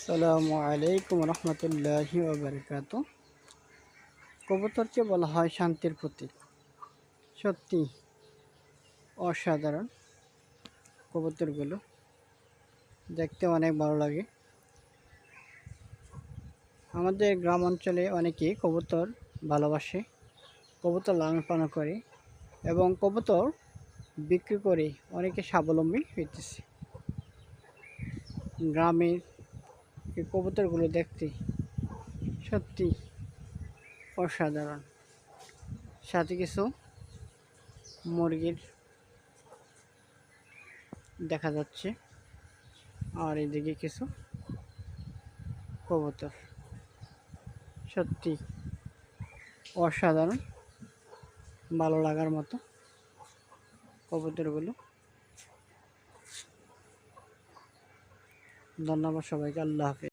আসসালামু আলাইকুম রহমতুল্লাহি ওবরকাত কবুতরকে বলা হয় শান্তির প্রতীক, সত্যি অসাধারণ কবুতরগুলো। দেখতে অনেক ভালো লাগে। আমাদের গ্রাম অঞ্চলে অনেকে কবুতর ভালোবাসে, কবুতর লালন পালন করে এবং কবুতর বিক্রি করে অনেকে স্বাবলম্বী হইতেছে। গ্রামের এই কবুতরগুলো দেখতে সত্যি অসাধারণ। সাথে কিছু মুরগির দেখা যাচ্ছে আর এদিকে কিছু কবুতর। সত্যি অসাধারণ, ভালো লাগার মতো কবুতরগুলো। ধন্যবাদ সবাইকে, আল্লাহ হাফেজ।